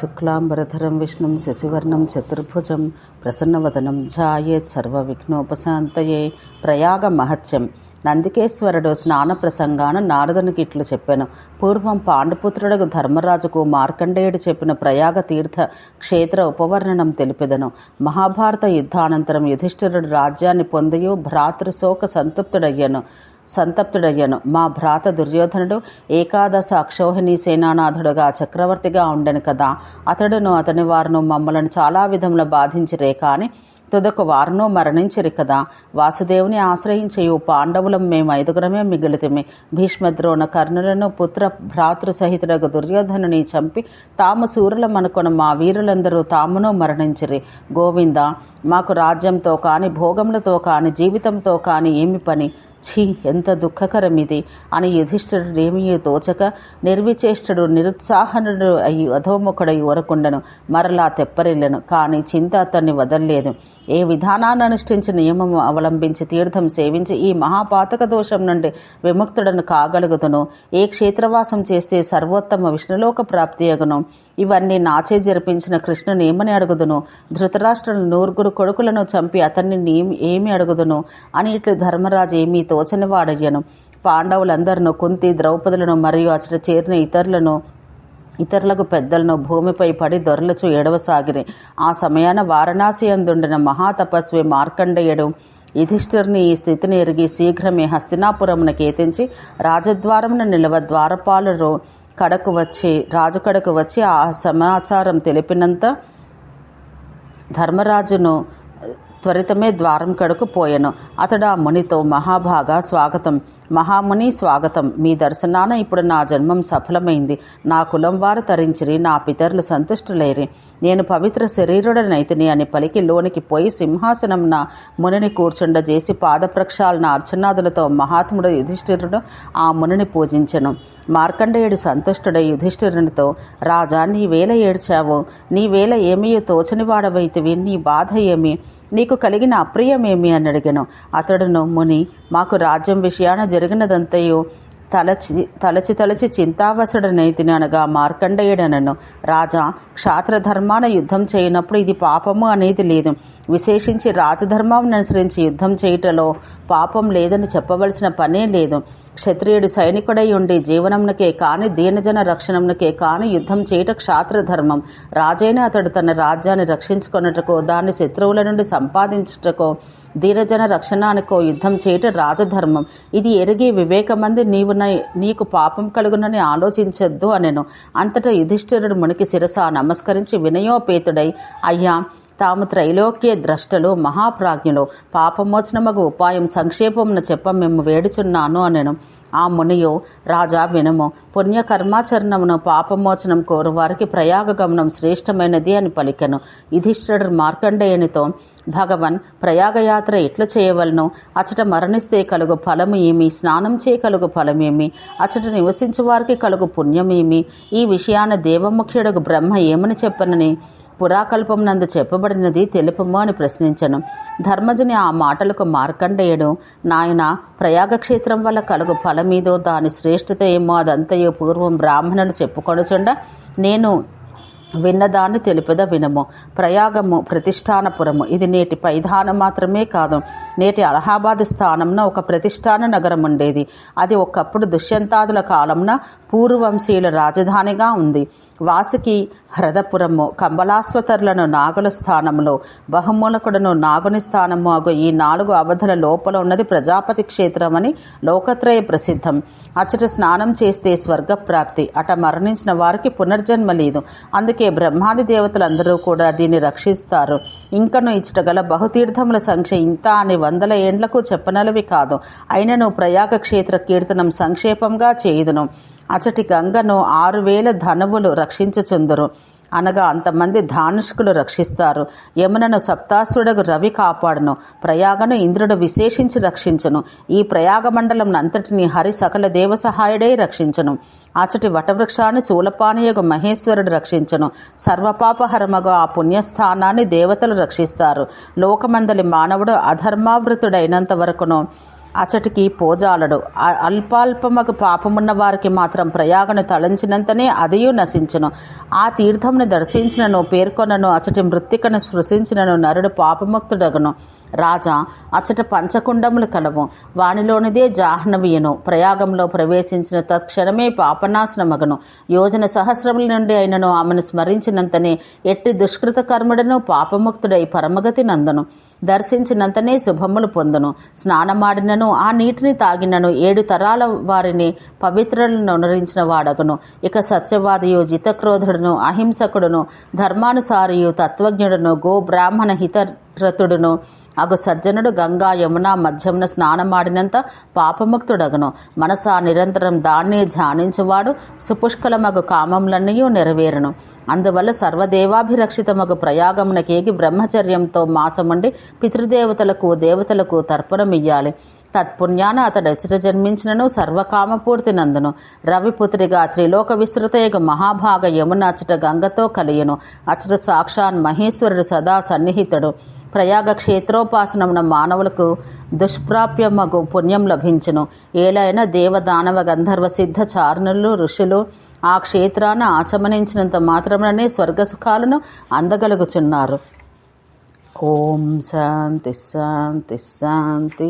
శుక్లాంబరధరం విష్ణుం శశివర్ణం చతుర్భుజం ప్రసన్నవదనం ఝాయేత్ సర్వవిఘ్నోపశాంతయే ప్రయాగ మహత్యం. నందికేశ్వరుడు స్నాన ప్రసంగాన నారదునికి ఇట్లు చెప్పాను. పూర్వం పాండుపుత్రుడకు ధర్మరాజుకు మార్కండేయుడు చెప్పిన ప్రయాగ తీర్థ క్షేత్ర ఉపవర్ణనం తెలిపెదను. మహాభారత యుద్ధానంతరం యుధిష్ఠిరుడు రాజ్యాన్ని పొందియు భ్రాతృశోక సంతృప్తుడయ్యాను. సంతప్తుడయ్యను. మా భ్రాత దుర్యోధనుడు ఏకాదశ అక్షోహిణి సేనానాథుడుగా చక్రవర్తిగా ఉండను కదా. అతడును అతని వారును మమ్మలను చాలా విధముల బాధించిరే కాని తుదకు వారును మరణించిరి కదా. వాసుదేవుని ఆశ్రయించయు పాండవులం మేము ఐదుగురమే మిగిలితిమి. భీష్మద్రోణ కర్ణులను పుత్ర భ్రాతృ సహితుడకు దుర్యోధనుని చంపి తాము సూర్యులమనుకొన మా వీరులందరూ తామును మరణించిరి. గోవింద మాకు రాజ్యంతో కాని భోగములతో కాని జీవితంతో కాని ఏమి పని? ఛీ ఎంత దుఃఖకరం ఇది అని యుధిష్ఠిరుడు ఏమీ తోచక నిర్విచేష్టుడు నిరుత్సాహనుడు అయి అధోముఖుడై వరకుండను మరలా తెప్పరిల్లెను. కానీ చింత అతన్ని వదల్లేదు. ఏ విధానాన్ని అనుష్ఠించి నియమము అవలంబించి తీర్థం సేవించి ఈ మహాపాతక దోషం నుండి విముక్తుడను కాగలుగుతును? ఏ క్షేత్రవాసం చేస్తే సర్వోత్తమ విష్ణులోక ప్రాప్తి అగును? ఇవన్నీ నాచే జరిపించిన కృష్ణుని ఏమని అడుగుదును? ధృతరాష్ట్రుని నూరుగురు కొడుకులను చంపి అతన్ని నీ- ఏమి అడుగుదును? అని ఇట్లు ధర్మరాజు ఏమీ తోచని వాడయ్యను పాండవులందరినూ కుంతి ద్రౌపదులను మరియు అతడు చేరిన ఇతరులను ఇతరులకు పెద్దలను భూమిపై పడి దొరలచు ఏడవసాగిరి. ఆ సమయాన వారణాసి అందుండిన మహాతపస్వి మార్కండేయుడు యుధిష్ఠిర్ని ఈ స్థితిని ఎరిగి శీఘ్రమే హస్తినాపురమున కేతించి రాజద్వారమున నిలవ ద్వారపాలు కడకు వచ్చి రాజు కడకు వచ్చి ఆ సమాచారం తెలిపినంత ధర్మరాజును త్వరితమే ద్వారం కడుకు పోయెను. అతడు ఆ మునితో మహాభాగా స్వాగతం. మహాముని స్వాగతం. మీ దర్శనాన ఇప్పుడు నా జన్మం సఫలమైంది. నా కులం వారు తరించిరి నా పితరులు సంతుష్టులేరి. నేను పవిత్ర శరీరుడనైతిని అని పలికి లోనికి పోయి సింహాసనంన మునిని కూర్చుండజేసి పాదప్రక్షాళన అర్చనాదులతో మహాత్ముడు యుధిష్ఠిరుడు ఆ మునిని పూజించెను. మార్కండేయుడు సంతుష్టుడై యుధిష్ఠిరునితో రాజా నీ వేల ఏడ్చావు. నీ వేల ఏమీ తోచని వాడవైతివి. నీ బాధ ఏమి? నీకు కలిగిన అప్రియమేమి అని అడిగాను. అతడును ముని మాకు రాజ్యం విషయాన జరిగినదంతయు తలచి తలచి తలచి చింతావసుడనైతిని అనగా మార్కండేయుడనను. రాజా క్షాత్రధర్మాన యుద్ధం చేయనప్పుడు ఇది పాపము అనేది లేదు. విశేషించి రాజధర్మాన్ని అనుసరించి యుద్ధం చేయుటలో పాపం లేదని చెప్పవలసిన పనే లేదు. క్షత్రియుడు సైనికుడై ఉండి జీవనంనకే కాని దీనజన రక్షణంనకే కాని యుద్ధం చేయుట క్షాత్రధర్మం. రాజైన అతడు తన రాజ్యాన్ని రక్షించుకొనుటకో దాన్ని శత్రువుల నుండి సంపాదించుటకో దీనజన రక్షణానికో యుద్ధం చేయుట రాజధర్మం. ఇది ఎరిగి వివేకమంది నీవు నై- నీకు పాపం కలుగునని ఆలోచించొద్దు అనెను. అంతటా యుధిష్ఠిరుడు మునికి శిరస నమస్కరించి వినయోపేతుడై అయ్యా తాము త్రైలోక్య ద్రష్టలు మహాప్రాజ్ఞులు పాపమోచనమగు ఉపాయం సంక్షేపమున చెప్ప మేము వేడుచున్నాను అనెను. ఆ మునియు రాజా వినము పుణ్యకర్మాచరణమును పాపమోచనం కోరువారికి ప్రయాగగమనం శ్రేష్టమైనది అని పలికెను. యుధిష్ఠుడు మార్కండేయునితో భగవన్ ప్రయాగయాత్ర ఎట్లా చేయవలను? అచట మరణిస్తే కలుగు ఫలము ఏమి? స్నానం చే కలుగు ఫలమేమి? అచట నివసించు వారికి కలుగు పుణ్యమేమి? ఈ విషయాన దేవముఖ్యుడకు బ్రహ్మ ఏమని చెప్పనని? పురాకల్పం నందు చెప్పబడినది తెలుపము అని ప్రశ్నించను. ధర్మజుని ఆ మాటలకు మార్కండేయుడు నాయన ప్రయాగక్షేత్రం వల్ల కలుగు ఫలమీదో దాని శ్రేష్ఠత ఏమో అదంతయో పూర్వం బ్రాహ్మణులు చెప్పుకొనుచుండ నేను విన్నదాన్ని తెలుపద వినము. ప్రయాగము ప్రతిష్టానపురము ఇది నేటి పైధానం మాత్రమే కాదు. నేటి అలహాబాద్ స్థానంన ఒక ప్రతిష్టాన నగరం ఉండేది అది ఒకప్పుడు దుష్యంతాదుల కాలంన పూర్వంశీయుల రాజధానిగా ఉంది. వాసుకి హ్రదపురము కంబలాశ్వతరులను నాగుల స్థానంలో బహుమూలకుడును నాగుని స్థానము అగు ఈ నాలుగు అవధుల లోపల ఉన్నది ప్రజాపతి క్షేత్రం అని లోకత్రయ ప్రసిద్ధం. అచ్చట స్నానం చేస్తే స్వర్గప్రాప్తి. అట మరణించిన వారికి పునర్జన్మ లేదు. అందుకే బ్రహ్మాది దేవతలందరూ కూడా దీన్ని రక్షిస్తారు. ఇంకను ఇచ్చట గల బహుతీర్థముల సంఖ్య ఇంత అని వందల ఏండ్లకు చెప్పనలవి కాదు. అయినను ప్రయాగ క్షేత్ర కీర్తనం సంక్షేపంగా చేయుదును. అచటి గంగను ఆరు వేల ధనువులు రక్షించుచుందరు. అనగా అంతమంది ధానుషుకులు రక్షిస్తారు. యమునను సప్తాసుడకు రవి కాపాడును. ప్రయాగను ఇంద్రుడు విశేషించి రక్షించును. ఈ ప్రయాగ మండలం అంతటిని హరి సకల దేవ సహాయుడై రక్షించును. అచటి వటవృక్షాన్ని శూలపానీయగు మహేశ్వరుడు రక్షించును. సర్వపాపహరమగు ఆ పుణ్యస్థానాన్ని దేవతలు రక్షిస్తారు. లోకమందలి మానవుడు అధర్మావృతుడైనంత వరకును అచటికి పోజాలడు. అల్పాల్పమకు పాపమున్న వారికి మాత్రం ప్రయాగను తలంచినంతనే అదియు నశించును. ఆ తీర్థమును దర్శించినను పేర్కొనను అచటి మృత్తికను స్పృశించినను నరుడు పాపముక్తుడగును. రాజా అచట పంచకుండములు కలవు. వానిలోనిదే జాహ్నవియను. ప్రయాగంలో ప్రవేశించిన తత్క్షణమే పాపనాశనమగను. యోజన సహస్రముల నుండి అయినను ఆమెను స్మరించినంతనే ఎట్టి దుష్కృత కర్ముడను పాపముక్తుడై పరమగతి నందను. దర్శించినంతనే శుభములు పొందును. స్నానమాడినను ఆ నీటిని తాగినను ఏడు తరాల వారిని పవిత్రులను అనురించిన వాడగును. ఇక సత్యవాదియు జితక్రోధుడును అహింసకుడును ధర్మానుసారియు తత్వజ్ఞుడును గో బ్రాహ్మణ హితరతుడును అగు సజ్జనుడు గంగా యమున మధ్యమున స్నానమాడినంత పాపముక్తుడగును. మనసా నిరంతరం దాన్నే ధ్యానించువాడు సుపుష్కలమగు కామములన్నీ నెరవేరును. అందువల్ల సర్వదేవాభిరక్షితమగు ప్రయాగమునకేగి బ్రహ్మచర్యంతో మాసముండి పితృదేవతలకు దేవతలకు తర్పణమియ్యాలి. తత్పుణ్యాన అతడు ఎచ్చట జన్మించినను సర్వకామపూర్తి నందును రవిపుత్రిగా త్రిలోక విస్తృతయగు మహాభాగ యమున అచ్చట గంగతో కలియును. అచ్చట సాక్షాన్ మహేశ్వరుడు సదా సన్నిహితుడు. ప్రయాగ క్షేత్రోపాసనమున మానవులకు దుష్ప్రాప్యమగు పుణ్యం లభించును. ఏలైనా దేవదానవ గంధర్వ సిద్ధ చారణులు ఋషులు ఆ క్షేత్రాన్ని ఆచమనించినంత మాత్రమే స్వర్గసుఖాలను అందగలుగుచున్నారు. ఓం శాంతి శాంతి శాంతి